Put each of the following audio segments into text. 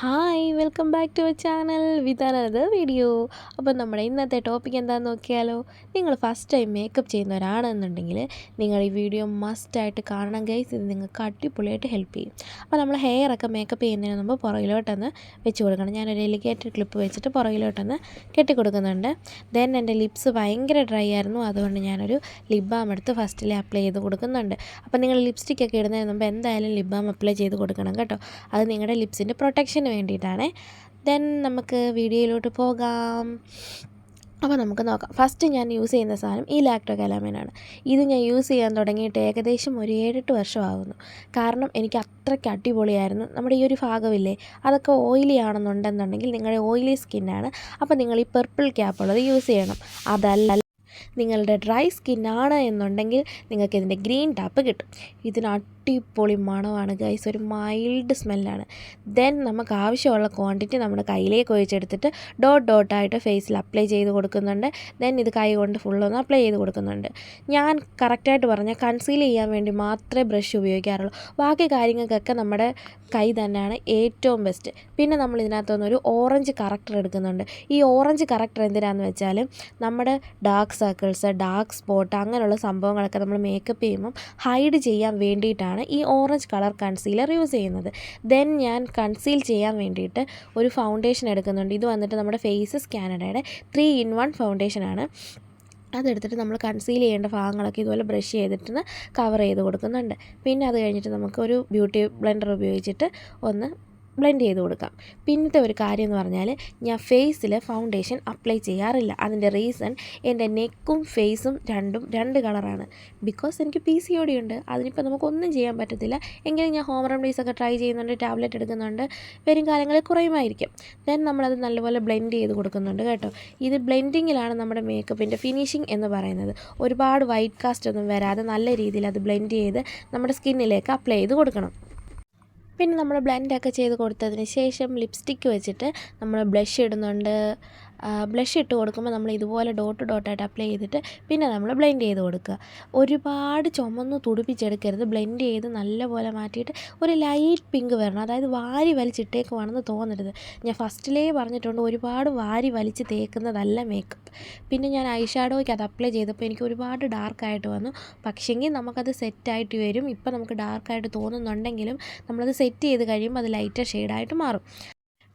Hi welcome back to our channel another video. അപ്പോൾ നമ്മുടെ ഇന്നത്തെ ടോപ്പിക് എന്താണെന്ന് നോക്കിയാലോ? നിങ്ങൾ ഫസ്റ്റ് ടൈം മേക്കപ്പ് ചെയ്യുന്നവരാണെന്നുണ്ടെങ്കിൽ നിങ്ങൾ ഈ വീഡിയോ മസ്റ്റായിട്ട് കാണണം ഗൈസ് ഇത് നിങ്ങൾക്ക് അടിപൊളിയായിട്ട് ഹെൽപ്പ് ചെയ്യും. അപ്പോൾ നമ്മൾ ഹെയർ ഒക്കെ മേക്കപ്പ് ചെയ്യുന്നതിന് മുമ്പ് പുറകിലോട്ടൊന്ന് വെച്ച് കൊടുക്കണം. ഞാനൊരു എലിഗേറ്റഡ് ക്ലിപ്പ് വെച്ചിട്ട് പുറകിലോട്ടൊന്ന് കെട്ടിക്കൊടുക്കുന്നുണ്ട് ദെൻ എന്റെ ലിപ്സ് ഭയങ്കര ഡ്രൈ ആയിരുന്നു. അതുകൊണ്ട് ഞാനൊരു ലിപ് ബാം എടുത്ത് ഫസ്റ്റിൽ അപ്ലൈ ചെയ്ത് കൊടുക്കുന്നുണ്ട്. അപ്പോൾ നിങ്ങൾ ലിപ്സ്റ്റിക്കൊക്കെ ഇടുന്നതിന് മുമ്പ് എന്തായാലും ലിപ് ബാം അപ്ലൈ ചെയ്ത് കൊടുക്കണം കേട്ടോ. അത് നിങ്ങളുടെ ലിപ്സിന്റെ പ്രൊട്ടക്ഷന് വേണ്ടിയിട്ടാണ്. ദെൻ നമുക്ക് വീഡിയോയിലോട്ട് പോകാം. അപ്പോൾ നമുക്ക് നോക്കാം. ഫസ്റ്റ് ഞാൻ യൂസ് ചെയ്യുന്ന സാധനം ഈ ലാക്ടോ കലാമിനാണ് ഇത് ഞാൻ യൂസ് ചെയ്യാൻ തുടങ്ങിയിട്ട് ഏകദേശം ഒരു ഏഴെട്ട് വർഷമാകുന്നു കാരണം എനിക്ക് അത്രയ്ക്ക് അടിപൊളിയായിരുന്നു. നമ്മുടെ ഈ ഒരു ഭാഗമില്ലേ അതൊക്കെ ഓയിലി ആണെന്നുണ്ടെന്നുണ്ടെങ്കിൽ നിങ്ങളുടെ ഓയിലി സ്കിന്നാണ് അപ്പോൾ നിങ്ങൾ ഈ പെർപ്പിൾ ക്യാപ്പ് ഉള്ളത് യൂസ് ചെയ്യണം. അതല്ല നിങ്ങളുടെ ഡ്രൈ സ്കിൻ ആണ് എന്നുണ്ടെങ്കിൽ നിങ്ങൾക്ക് ഇതിന്റെ ഗ്രീൻ ടാപ്പ് കിട്ടും. ഇതിന് അടിപൊളി മണമാണ് ഗൈസ്. ഒരു മൈൽഡ് സ്മെല്ലാണ്. ദെൻ നമുക്ക് ആവശ്യമുള്ള ക്വാണ്ടിറ്റി നമ്മുടെ കയ്യിലേക്ക് ഒഴിച്ചെടുത്തിട്ട് ഡോട്ട് ഡോട്ടായിട്ട് ഫേസിൽ അപ്ലൈ ചെയ്ത് കൊടുക്കുന്നുണ്ട്. ദെൻ ഇത് കൈ കൊണ്ട് ഫുള്ളൊന്ന് അപ്ലൈ ചെയ്ത് കൊടുക്കുന്നുണ്ട്. ഞാൻ കറക്റ്റായിട്ട് പറഞ്ഞാൽ കൺസീൽ ചെയ്യാൻ വേണ്ടി മാത്രമേ ബ്രഷ് ഉപയോഗിക്കാറുള്ളൂ. ബാക്കി കാര്യങ്ങൾക്കൊക്കെ നമ്മുടെ കൈ തന്നെയാണ് ഏറ്റവും ബെസ്റ്റ്. പിന്നെ നമ്മൾ ഇതിനകത്തുനിന്ന് ഒരു ഓറഞ്ച് കറക്റ്റർ എടുക്കുന്നുണ്ട്. ഈ ഓറഞ്ച് കറക്റ്റർ എന്തിനാണെന്ന് വെച്ചാൽ നമ്മുടെ ഡാർക്ക് സർക്കിൾസ് ഡാർക്ക് സ്പോട്ട് അങ്ങനെയുള്ള സംഭവങ്ങളൊക്കെ നമ്മൾ മേക്കപ്പ് ചെയ്യുമ്പം ഹൈഡ് ചെയ്യാൻ വേണ്ടിയിട്ടാണ് ഈ ഓറഞ്ച് കളർ കൺസീലർ യൂസ് ചെയ്യുന്നത്. ദെൻ ഞാൻ കൺസീൽ ചെയ്യാൻ വേണ്ടിയിട്ട് ഒരു ഫൗണ്ടേഷൻ എടുക്കുന്നുണ്ട്. ഇത് വന്നിട്ട് നമ്മുടെ ഫേസസ് കാനഡയുടെ ത്രീ ഇൻ വൺ ഫൗണ്ടേഷനാണ് അതെടുത്തിട്ട് നമ്മൾ കൺസീൽ ചെയ്യേണ്ട ഭാഗങ്ങളൊക്കെ ഇതുപോലെ ബ്രഷ് ചെയ്തിട്ട് കവർ ചെയ്ത് കൊടുക്കുന്നുണ്ട്. പിന്നെ അത് കഴിഞ്ഞിട്ട് നമുക്ക് ഒരു ബ്യൂട്ടി ബ്ലെൻഡർ ഉപയോഗിച്ചിട്ട് ഒന്ന് ബ്ലെൻഡ് ചെയ്ത് കൊടുക്കാം. പിന്നത്തെ ഒരു കാര്യം എന്ന് പറഞ്ഞാൽ ഞാൻ ഫേസിൽ ഫൗണ്ടേഷൻ അപ്ലൈ ചെയ്യാറില്ല. അതിന്റെ റീസൺ എന്റെ നെക്കും ഫേസും രണ്ടും രണ്ട് കളറാണ് ബിക്കോസ് എനിക്ക് പി സി ഒടി ഉണ്ട്. അതിനിപ്പോൾ നമുക്കൊന്നും ചെയ്യാൻ പറ്റത്തില്ല. എങ്കിലും ഞാൻ ഹോം റെമഡീസ് ഒക്കെ ട്രൈ ചെയ്യുന്നുണ്ട് ടാബ്ലറ്റ് എടുക്കുന്നുണ്ട്. വരും കാലങ്ങളിൽ കുറയുമായിരിക്കും. ദെൻ നമ്മളത് നല്ലപോലെ ബ്ലെൻഡ് ചെയ്ത് കൊടുക്കുന്നുണ്ട് കേട്ടോ. ഇത് ബ്ലെൻഡിങ്ങിലാണ് നമ്മുടെ മേക്കപ്പിന്റെ ഫിനിഷിങ് എന്ന് പറയുന്നത്. ഒരുപാട് വൈറ്റ് കാസ്റ്റ് ഒന്നും വരാതെ നല്ല രീതിയിൽ അത് ബ്ലെൻഡ് ചെയ്ത് നമ്മുടെ സ്കിന്നിലേക്ക് അപ്ലൈ ചെയ്ത് കൊടുക്കണം. പിന്നെ നമ്മൾ ബ്ലെൻഡൊക്കെ ചെയ്ത് കൊടുത്തതിന് ശേഷം ലിപ്സ്റ്റിക്ക് വെച്ചിട്ട് നമ്മൾ ബ്ലഷ് ഇടുന്നുണ്ട്. ബ്ലഷ് ഇട്ട് കൊടുക്കുമ്പോൾ നമ്മൾ ഇതുപോലെ ഡോട്ട് ഡോട്ടായിട്ട് അപ്ലൈ ചെയ്തിട്ട് പിന്നെ നമ്മൾ ബ്ലെൻഡ് ചെയ്ത് കൊടുക്കുക. ഒരുപാട് ചുമന്ന് തുടിപ്പിച്ചെടുക്കരുത്. ബ്ലെൻഡ് ചെയ്ത് നല്ലപോലെ മാറ്റിയിട്ട് ഒരു ലൈറ്റ് പിങ്ക് വരണം. അതായത് വാരി വലിച്ചിട്ടേക്കുവാണെന്ന് തോന്നരുത്. ഞാൻ ഫസ്റ്റിലേ പറഞ്ഞിട്ടുണ്ട് ഒരുപാട് വാരി വലിച്ച് തേക്കുന്നതല്ല മേക്കപ്പ് പിന്നെ ഞാൻ ഐ ഷാഡോയ്ക്ക് അത് അപ്ലൈ ചെയ്തപ്പോൾ എനിക്ക് ഒരുപാട് ഡാർക്കായിട്ട് വന്നു. പക്ഷേങ്കിൽ നമുക്കത് സെറ്റായിട്ട് വരും. ഇപ്പം നമുക്ക് ഡാർക്കായിട്ട് തോന്നുന്നുണ്ടെങ്കിലും നമ്മളത് സെറ്റ് ചെയ്ത് കഴിയുമ്പോൾ അത് ലൈറ്റർ ഷെയ്ഡായിട്ട് മാറും.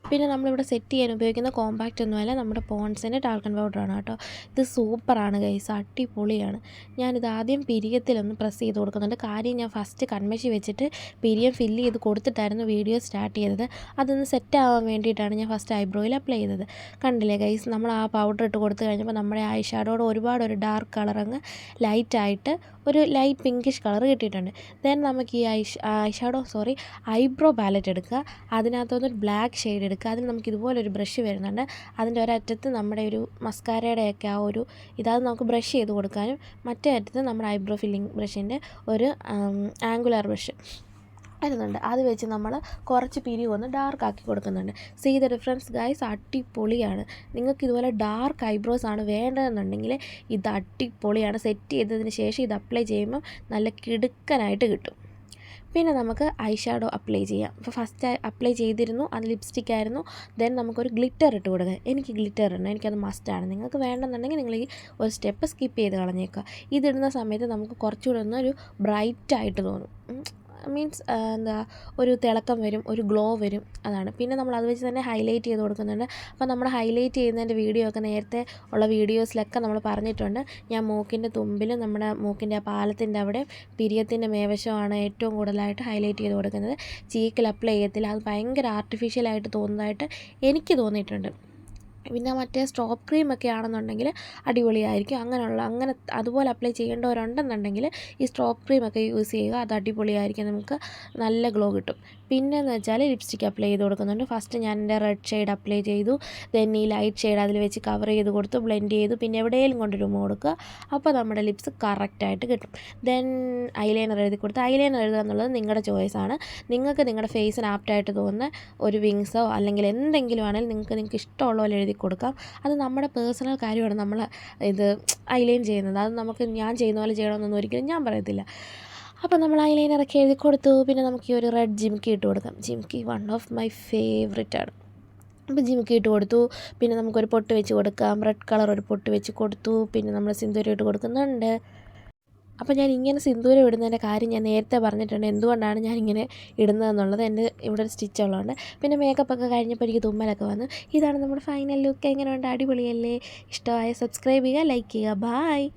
പിന്നെ നമ്മളിവിടെ സെറ്റ് ചെയ്യാൻ ഉപയോഗിക്കുന്ന കോമ്പാക്റ്റ് ഒന്നുമല്ല നമ്മുടെ പോൺസിന്റെ ടാൽക്കൺ പൗഡറാണ് കേട്ടോ. ഇത് സൂപ്പറാണ് ഗൈസ് അടിപൊളിയാണ്. ഞാനിത് ആദ്യം പിരിയത്തിലൊന്ന് പ്രസ് ചെയ്ത് കൊടുക്കുന്നുണ്ട്. കാര്യം ഞാൻ ഫസ്റ്റ് കൺമഷി വെച്ചിട്ട് പിരിയം ഫില്ല് ചെയ്ത് കൊടുത്തിട്ടായിരുന്നു വീഡിയോ സ്റ്റാർട്ട് ചെയ്തത്. അതൊന്ന് സെറ്റ് ആവാൻ വേണ്ടിയിട്ടാണ് ഞാൻ ഫസ്റ്റ് ഐബ്രോയിൽ അപ്ലൈ ചെയ്തത്. കണ്ടില്ലേ ഗൈസ് നമ്മൾ ആ പൗഡർ ഇട്ട് കൊടുത്തു കഴിഞ്ഞപ്പോൾ നമ്മുടെ ഐ ഷാഡോയുടെ ഒരുപാട് ഒരു ഡാർക്ക് കളർ അങ്ങ് ലൈറ്റായിട്ട് ഒരു ലൈറ്റ് പിങ്കിഷ് കളർ കിട്ടിയിട്ടുണ്ട്. ദെൻ നമുക്ക് ഈ eye shadow sorry eyebrow palette എടുക്കുക അതിനകത്തുനിന്ന് ബ്ലാക്ക് ഷെയ്ഡ് അതിൽ നമുക്ക് ഇതുപോലെ ഒരു ബ്രഷ് വരുന്നുണ്ട്. അതിന്റെ ഒരറ്റത്ത് നമ്മുടെ ഒരു മസ്കാരയുടെയൊക്കെ ആ ഒരു ഇതാത് നമുക്ക് ബ്രഷ് ചെയ്ത് കൊടുക്കാനും മറ്റേ അറ്റത്ത് നമ്മുടെ ഐബ്രോ ഫില്ലിംഗ് ബ്രഷിന്റെ ഒരു ആംഗുലർ ബ്രഷ് വരുന്നുണ്ട്. അത് വെച്ച് നമ്മൾ കുറച്ച് പിരിവ് ഒന്ന് ഡാർക്ക് ആക്കി കൊടുക്കുന്നുണ്ട്. സീ ദ ഡിഫറൻസ് ഗൈസ് അടിപൊളിയാണ്. നിങ്ങൾക്ക് ഇതുപോലെ ഡാർക്ക് ഐബ്രോസ് ആണ് വേണ്ടതെന്നുണ്ടെങ്കിൽ ഇത് അടിപൊളിയാണ്. സെറ്റ് ചെയ്തതിന് ശേഷം ഇത് അപ്ലൈ ചെയ്യുമ്പോൾ നല്ല കിടുക്കനായിട്ട് കിട്ടും. പിന്നെ നമുക്ക് ഐ ഷാഡോ അപ്ലൈ ചെയ്യാം അപ്പോൾ ഫസ്റ്റ് അപ്ലൈ ചെയ്തിരുന്നു അത് ലിപ്സ്റ്റിക് ആയിരുന്നു. ദെൻ നമുക്കൊരു ഗ്ലിറ്റർ ഇട്ട് കൊടുക്കുക എനിക്ക് ഗ്ലിറ്റർ ഇടണം എനിക്കത് മസ്റ്റാണ് നിങ്ങൾക്ക് വേണമെന്നുണ്ടെങ്കിൽ നിങ്ങൾ ഈ ഒരു സ്റ്റെപ്പ് സ്കിപ്പ് ചെയ്ത് കളഞ്ഞേക്കുക. ഇതിടുന്ന സമയത്ത് നമുക്ക് കുറച്ചുകൂടെ ഒന്നൊരു ബ്രൈറ്റായിട്ട് തോന്നും. മീൻസ് എന്താ ഒരു തിളക്കം വരും ഒരു ഗ്ലോ വരും അതാണ്. പിന്നെ നമ്മൾ അത് വെച്ച് തന്നെ ഹൈലൈറ്റ് ചെയ്ത് കൊടുക്കുന്നുണ്ട്. അപ്പോൾ നമ്മൾ ഹൈലൈറ്റ് ചെയ്യുന്നതിന്റെ വീഡിയോ ഒക്കെ നേരത്തെ ഉള്ള വീഡിയോസിലൊക്കെ നമ്മൾ പറഞ്ഞിട്ടുണ്ട്. ഞാൻ മൂക്കിന്റെ തുമ്പിലും നമ്മുടെ മൂക്കിന്റെ ആ പാലത്തിന്റെ അവിടെ പിരിയത്തിന്റെ മേവശമാണ് ഏറ്റവും കൂടുതലായിട്ട് ഹൈലൈറ്റ് ചെയ്ത് കൊടുക്കുന്നത്. ചീക്കിൽ അപ്ലൈ ചെയ്യത്തില്ല. അത് ഭയങ്കര ആർട്ടിഫിഷ്യലായിട്ട് തോന്നുന്നതായിട്ട് എനിക്ക് തോന്നിയിട്ടുണ്ട്. പിന്നെ മറ്റേ ക്രീം ഒക്കെ ആണെന്നുണ്ടെങ്കിൽ അടിപൊളിയായിരിക്കും. അങ്ങനെയുള്ള അങ്ങനെ അതുപോലെ അപ്ലൈ ചെയ്യേണ്ടവരുണ്ടെന്നുണ്ടെങ്കിൽ ഈ സ്ട്രോപ്പ് ക്രീം ഒക്കെ യൂസ് ചെയ്യുക. അത് അടിപൊളിയായിരിക്കും. നമുക്ക് നല്ല ഗ്ലോ കിട്ടും. പിന്നെയെന്ന് വെച്ചാൽ ലിപ്സ്റ്റിക്ക് അപ്ലൈ ചെയ്ത് കൊടുക്കുന്നുണ്ട്. ഫസ്റ്റ് ഞാൻ എന്റെ റെഡ് ഷെയ്ഡ് അപ്ലൈ ചെയ്തു. ദെൻ ഈ ലൈറ്റ് ഷെയ്ഡ് അതിൽ വെച്ച് കവർ ചെയ്ത് കൊടുത്തു ബ്ലെൻഡ് ചെയ്തു. പിന്നെ എവിടെയെങ്കിലും കൊണ്ട് രൂമ കൊടുക്കുക അപ്പോൾ നമ്മുടെ ലിപ്സ് കറക്റ്റായിട്ട് കിട്ടും. ദെൻ ഐലൈനർ എഴുതി കൊടുത്ത്. ഐലൈനർ എഴുതുക എന്നുള്ളത് നിങ്ങളുടെ ആണ്. നിങ്ങൾക്ക് നിങ്ങളുടെ ഫേസിന് ആപ്റ്റായിട്ട് തോന്നുന്ന ഒരു വിങ്സോ അല്ലെങ്കിൽ എന്തെങ്കിലും ആണെങ്കിൽ നിങ്ങൾക്ക് നിങ്ങൾക്ക് ഇഷ്ടമുള്ള പോലെ എഴുതി കൊടുക്കാം. അത് നമ്മുടെ പേഴ്സണൽ കാര്യമാണ്. നമ്മൾ ഇത് ഐലൈൻ ചെയ്യുന്നത്. അത് നമുക്ക് ഞാൻ ചെയ്യുന്ന പോലെ ചെയ്യണമെന്നൊന്നും ഒരിക്കലും ഞാൻ പറയത്തില്ല. അപ്പോൾ നമ്മൾ ഐലൈനറൊക്കെ എഴുതി കൊടുത്തു. പിന്നെ നമുക്ക് ഈ ഒരു റെഡ് ജിംക്കി ഇട്ട് കൊടുക്കാം. Jimikki one of my favourite ആണ്. അപ്പോൾ ജിമിക്ക് ഇട്ട് കൊടുത്തു. പിന്നെ നമുക്കൊരു പൊട്ട് വെച്ച് കൊടുക്കാം. റെഡ് കളർ ഒരു പൊട്ട് വെച്ച് കൊടുത്തു. പിന്നെ നമ്മൾ സിന്ദൂരം ഇട്ട് കൊടുക്കുന്നുണ്ട്. അപ്പോൾ ഞാൻ ഇങ്ങനെ സിന്ദൂരം ഇടുന്നതിന്റെ കാര്യം ഞാൻ നേരത്തെ പറഞ്ഞിട്ടുണ്ട്. എന്തുകൊണ്ടാണ് ഞാൻ ഇങ്ങനെ ഇടുന്നതെന്നുള്ളത് എന്റെ ഇവിടെ ഒരു സ്റ്റിച്ച് ഉള്ളതുകൊണ്ട്. പിന്നെ മേക്കപ്പ് ഒക്കെ കഴിഞ്ഞപ്പോൾ എനിക്ക് തുമ്മലൊക്കെ വന്നു. ഇതാണ് നമ്മുടെ ഫൈനൽ ലുക്ക് എങ്ങനെയുണ്ട്? അടിപൊളിയല്ലേ? ഇഷ്ടമായ സബ്സ്ക്രൈബ് ചെയ്യുക ലൈക്ക് ചെയ്യുക. ബായ്